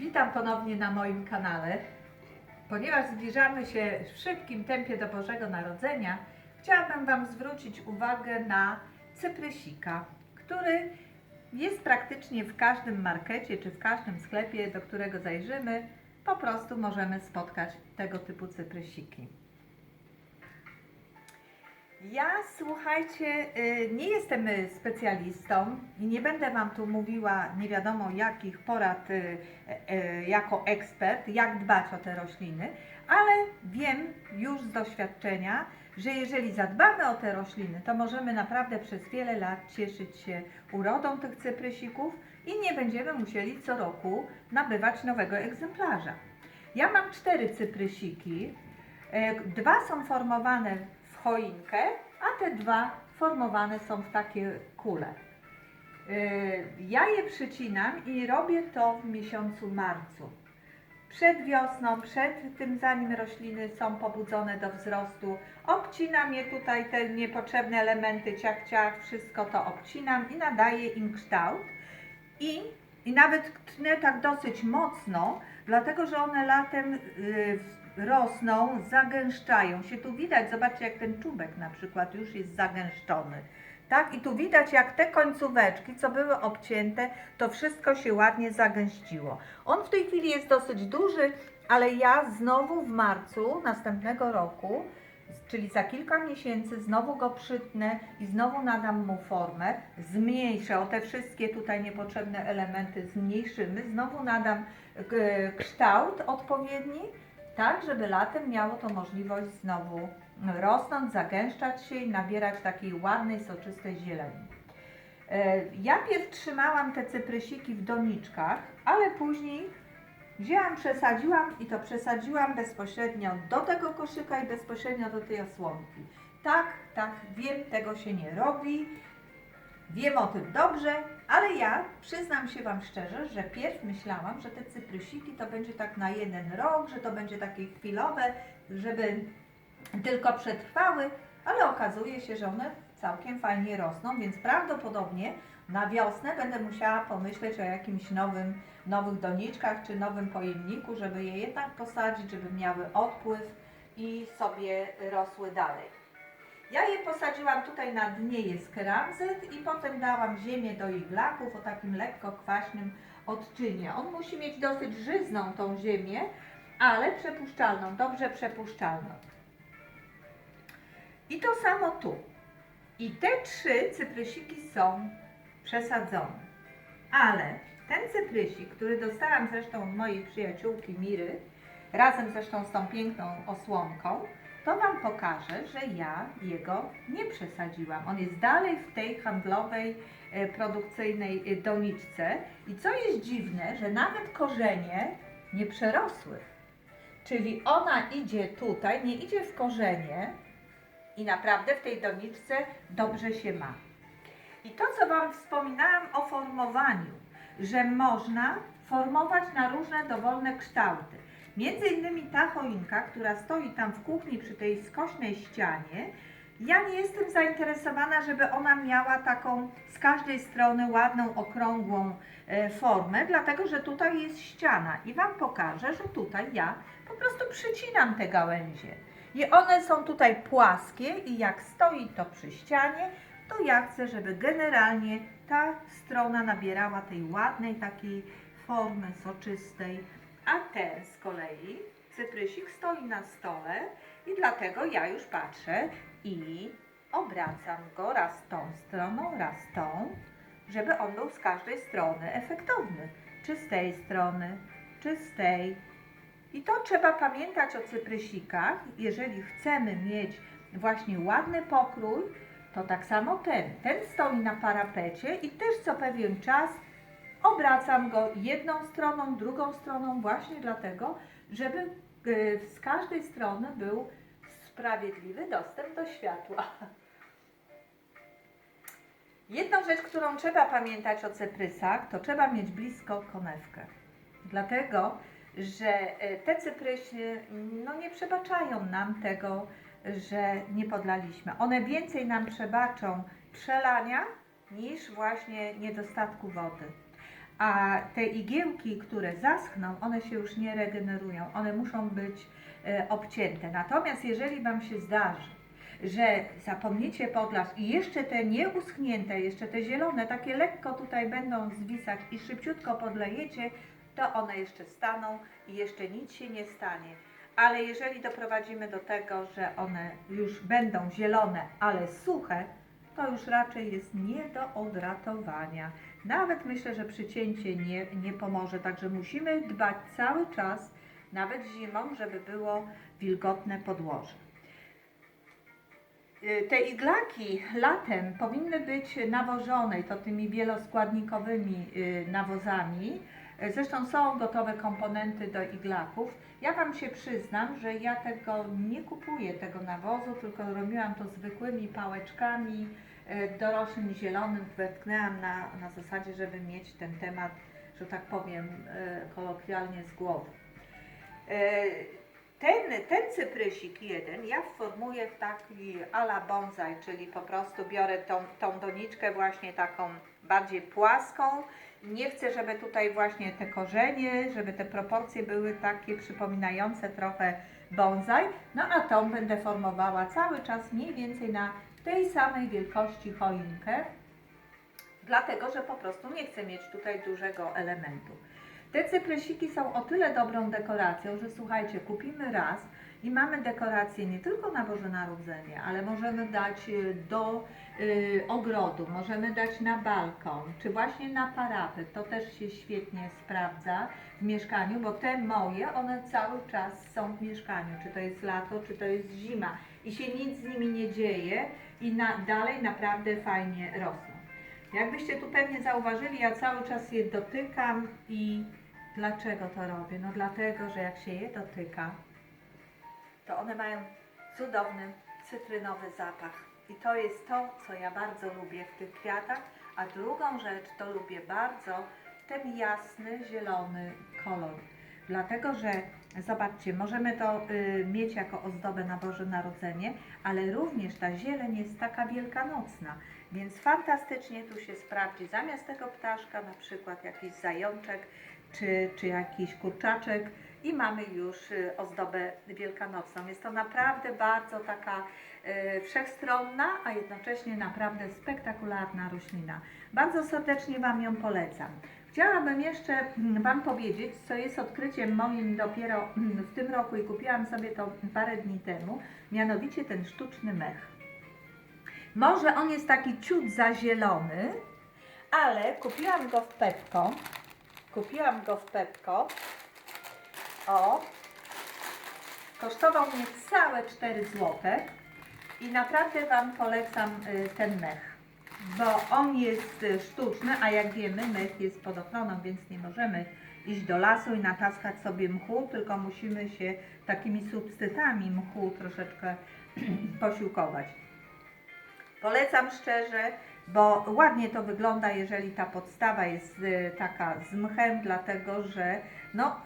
Witam ponownie na moim kanale. Ponieważ zbliżamy się w szybkim tempie do Bożego Narodzenia, chciałabym Wam zwrócić uwagę na cyprysika, który jest praktycznie w każdym markecie czy w każdym sklepie, do którego zajrzymy. Po prostu możemy spotkać tego typu cyprysiki. Ja, słuchajcie, y, nie jestem y, specjalistą i nie będę Wam tu mówiła nie wiadomo jakich porad y, jako ekspert, jak dbać o te rośliny, ale wiem już z doświadczenia, że jeżeli zadbamy o te rośliny, to możemy naprawdę przez wiele lat cieszyć się urodą tych cyprysików i nie będziemy musieli co roku nabywać nowego egzemplarza. Ja mam cztery cyprysiki. Dwa są formowane choinkę, a te dwa formowane są w takie kule. E, Ja je przycinam i robię to w miesiącu marcu. Przed wiosną, przed tym zanim rośliny są pobudzone do wzrostu, obcinam je tutaj, te niepotrzebne elementy, ciach, ciach, wszystko to obcinam i nadaję im kształt. I, i nawet tnę tak dosyć mocno, dlatego że one latem y, rosną, zagęszczają się. Tu widać, zobaczcie jak ten czubek na przykład już jest zagęszczony. Tak, i tu widać jak te końcóweczki, co były obcięte, to wszystko się ładnie zagęściło. On w tej chwili jest dosyć duży, ale ja znowu w marcu następnego roku, czyli za kilka miesięcy, znowu go przytnę i znowu nadam mu formę, zmniejszę o te wszystkie tutaj niepotrzebne elementy, zmniejszymy, znowu nadam e, kształt odpowiedni, tak, żeby latem miało to możliwość znowu rosnąć, zagęszczać się i nabierać takiej ładnej, soczystej zieleni. E, Ja pierw trzymałam te cyprysiki w doniczkach, ale później wzięłam, przesadziłam i to przesadziłam bezpośrednio do tego koszyka i bezpośrednio do tej osłonki. Tak, tak, wiem, tego się nie robi, wiem o tym dobrze, ale ja przyznam się Wam szczerze, że pierw myślałam, że te cyprysiki to będzie tak na jeden rok, że to będzie takie chwilowe, żeby tylko przetrwały, ale okazuje się, że one całkiem fajnie rosną, więc prawdopodobnie na wiosnę będę musiała pomyśleć o jakimś nowym, nowych doniczkach czy nowym pojemniku, żeby je jednak posadzić, żeby miały odpływ i sobie rosły dalej. Ja je posadziłam tutaj na dnie jest keramzyt i potem dałam ziemię do iglaków o takim lekko kwaśnym odczynie. On musi mieć dosyć żyzną tą ziemię, ale przepuszczalną, dobrze przepuszczalną. I to samo tu. I te trzy cyprysiki są przesadzone. Ale ten cyprysik, który dostałam zresztą od mojej przyjaciółki Miry, razem zresztą z tą piękną osłonką, to Wam pokażę, że ja jego nie przesadziłam. On jest dalej w tej handlowej, e, produkcyjnej e, doniczce. I co jest dziwne, że nawet korzenie nie przerosły. Czyli ona idzie tutaj, nie idzie w korzenie i naprawdę w tej doniczce dobrze się ma. I to, co Wam wspominałam o formowaniu, że można formować na różne dowolne kształty. Między innymi ta choinka, która stoi tam w kuchni przy tej skośnej ścianie, ja nie jestem zainteresowana, żeby ona miała taką z każdej strony ładną, okrągłą e, formę, dlatego że tutaj jest ściana i Wam pokażę, że tutaj ja po prostu przycinam te gałęzie. I one są tutaj płaskie i jak stoi to przy ścianie, to ja chcę, żeby generalnie ta strona nabierała tej ładnej takiej formy soczystej, a ten z kolei cyprysik stoi na stole i dlatego ja już patrzę i obracam go raz tą stroną, raz tą, żeby on był z każdej strony efektowny. Czy z tej strony, czy z tej. I to trzeba pamiętać o cyprysikach. Jeżeli chcemy mieć właśnie ładny pokrój, to tak samo ten. Ten stoi na parapecie i też co pewien czas obracam go jedną stroną, drugą stroną, właśnie dlatego, żeby y, z każdej strony był sprawiedliwy dostęp do światła. Jedną rzecz, którą trzeba pamiętać o cyprysach, to trzeba mieć blisko konewkę. Dlatego, że y, te cyprysy no, nie przebaczają nam tego, że nie podlaliśmy. One więcej nam przebaczą przelania niż właśnie niedostatku wody. A te igiełki, które zaschną, one się już nie regenerują, one muszą być e, obcięte. Natomiast jeżeli Wam się zdarzy, że zapomnicie podlać i jeszcze te nieuschnięte, jeszcze te zielone, takie lekko tutaj będą zwisać i szybciutko podlejecie, to one jeszcze staną i jeszcze nic się nie stanie. Ale jeżeli doprowadzimy do tego, że one już będą zielone, ale suche, to już raczej jest nie do odratowania. Nawet myślę, że przycięcie nie, nie pomoże, także musimy dbać cały czas, nawet zimą, żeby było wilgotne podłoże. Y, Te iglaki latem powinny być nawożone, to tymi wieloskładnikowymi y, nawozami. Zresztą są gotowe komponenty do iglaków. Ja Wam się przyznam, że ja tego nie kupuję, tego nawozu, tylko robiłam to zwykłymi pałeczkami y, doroślym zielonym. Wetknęłam na, na zasadzie, żeby mieć ten temat, że tak powiem, y, kolokwialnie z głowy. Y, ten, ten cyprysik jeden ja formuję w taki ala bonsai, czyli po prostu biorę tą, tą doniczkę właśnie taką bardziej płaską. Nie chcę, żeby tutaj właśnie te korzenie, żeby te proporcje były takie przypominające trochę bonsai. No a tą będę formowała cały czas mniej więcej na tej samej wielkości choinkę, dlatego że po prostu nie chcę mieć tutaj dużego elementu. Te cyprysiki są o tyle dobrą dekoracją, że słuchajcie, kupimy raz i mamy dekorację nie tylko na Boże Narodzenie, ale możemy dać y, do y, ogrodu, możemy dać na balkon, czy właśnie na parapet. To też się świetnie sprawdza w mieszkaniu, bo te moje, one cały czas są w mieszkaniu, czy to jest lato, czy to jest zima i się nic z nimi nie dzieje i na, dalej naprawdę fajnie rosną. Jakbyście tu pewnie zauważyli, ja cały czas je dotykam i dlaczego to robię? No dlatego, że jak się je dotyka, to one mają cudowny cytrynowy zapach. I to jest to, co ja bardzo lubię w tych kwiatach. A drugą rzecz, to lubię bardzo ten jasny, zielony kolor. Dlatego, że zobaczcie, możemy to y, mieć jako ozdobę na Boże Narodzenie, ale również ta zieleń jest taka wielkanocna, więc fantastycznie tu się sprawdzi. Zamiast tego ptaszka na przykład jakiś zajączek czy, czy jakiś kurczaczek i mamy już y, ozdobę wielkanocną. Jest to naprawdę bardzo taka y, wszechstronna, a jednocześnie naprawdę spektakularna roślina. Bardzo serdecznie Wam ją polecam. Chciałabym jeszcze mm, Wam powiedzieć, co jest odkryciem moim dopiero mm, w tym roku i kupiłam sobie to parę dni temu, mianowicie ten sztuczny mech. Może on jest taki ciut zazielony, ale kupiłam go w Pepko. Kupiłam go w Pepko. O, kosztował mnie całe 4 zł i naprawdę Wam polecam y, ten mech, bo on jest y, sztuczny, a jak wiemy mech jest pod ochroną, więc nie możemy iść do lasu i nataskać sobie mchu, tylko musimy się takimi substytami mchu troszeczkę posiłkować. Polecam szczerze, bo ładnie to wygląda, jeżeli ta podstawa jest y, taka z mchem, dlatego że no,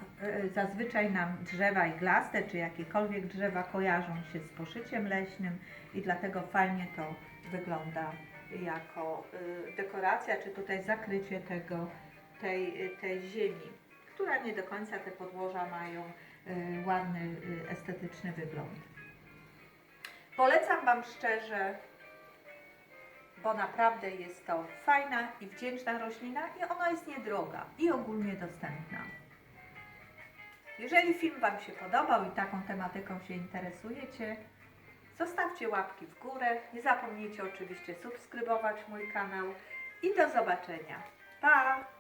y, zazwyczaj nam drzewa iglaste czy jakiekolwiek drzewa kojarzą się z poszyciem leśnym i dlatego fajnie to wygląda jako y, dekoracja, czy tutaj zakrycie tego, tej, tej ziemi, która nie do końca te podłoża mają ładny, estetyczny wygląd. Polecam Wam szczerze bo naprawdę jest to fajna i wdzięczna roślina i ona jest niedroga i ogólnie dostępna. Jeżeli film Wam się podobał i taką tematyką się interesujecie, zostawcie łapki w górę. Nie zapomnijcie oczywiście subskrybować mój kanał i do zobaczenia. Pa!